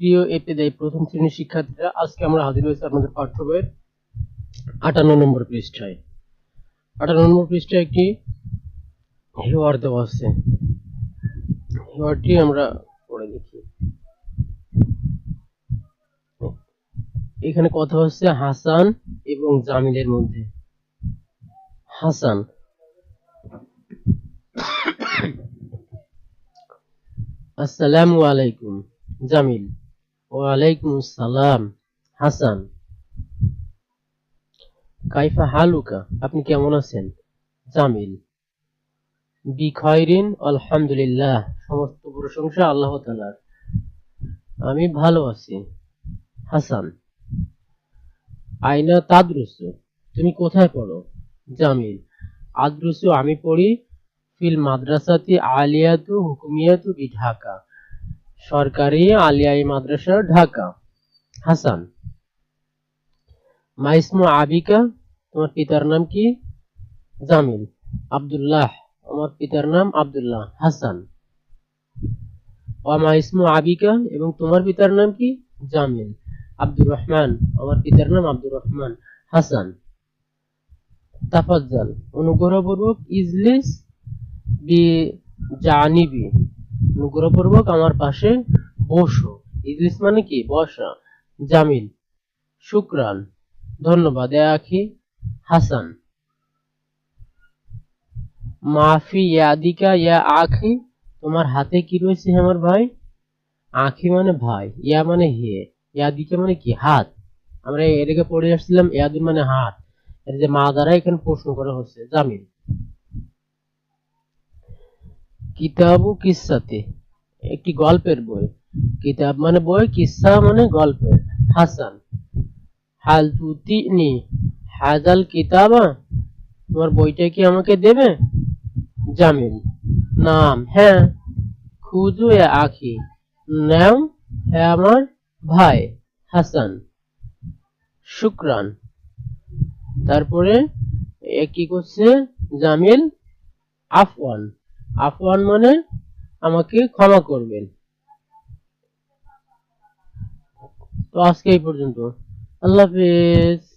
প্রিয় প্রথম শ্রেণির শিক্ষার্থীরা, আজকে আমরা হাজির হয়েছি আপনাদের নম্বর পৃষ্ঠায়। আটান্ন নম্বর পৃষ্ঠায় হিওয়ার দেওয়া আছে। হিওয়ারটি আমরা পড়ে দেখি। এখানে কথা হচ্ছে হাসান এবং জামিলের মধ্যে। হাসান। আসসালামু আলাইকুম, জামিল। ওয়ালাইকুম আসসালাম, হাসান। কাইফা হালুকা, আপনি কেমন আছেন? জামিল। বি খয়রিন, আলহামদুলিল্লাহ, সমস্ত প্রশংসা আল্লাহ তাআলার। আমি ভালো আছি। হাসান। আইনা তাদরুসু, তুমি কোথায় পড়ো? জামিল। আদরুসু আমি পড়ি ফিল মাদ্রাসাতি আলিয়াতু হুকুমিয়াতু বি ঢাকা সরকারি আলিয়াই মাদ্রাসা ঢাকা। হাসান। মাইসমু আবিকা, তোমার পিতার নাম কি? জামিল। আব্দুল্লাহ আমার পিতার নাম আব্দুল্লাহ। হাসান। ওয়ামা ইসমু আবিকা এবং তোমার পিতার নাম কি? জামিল। আব্দুর রহমান, আমার পিতার নাম আব্দুর রহমান। হাসান। তাফাজ্জাল, অনুগ্রহপূর্বক ইজলিস বি জানিবি। অনুগ্রহপূর্বক আমার পাশে বসো। ইজলিস মানে কি? বসা। জামিল। শুক্রান। ধন্যবাদ আখি। হাসান। মাফি ইয়াদিকা ইয়া আখি। তোমার হাতে কি রয়েছে আমার ভাই? আখি মানে ভাই, ইয়া মানে হে। ইয়াদিকা মানে কি? হাত। আমরা এটাকে পড়ে আসছিলাম ইয়াদি মানে হাত। এর যে মা দ্বারা এখানে প্রশ্ন করা হচ্ছে। জামিল। কিতাবু কিসাতে। একটি গল্পের বই। কিতাব মানে বই, কিসা মানে গল্পের। হাসান, হাল তুতিনি হাজাল কিতাবা, তোমার বইটা কি আমাকে দেবে? জামিল। নাম হ্যাঁ খুজু এ আখি। নাম হ্যাঁ আমার ভাই, হাসান। শুক্রান। তারপরে কি করছে? জামিল, আফওয়ান। আফওয়ান মানে আমাকে ক্ষমা করবেন। তো আজকে এই পর্যন্ত। আল্লাহ হাফেজ।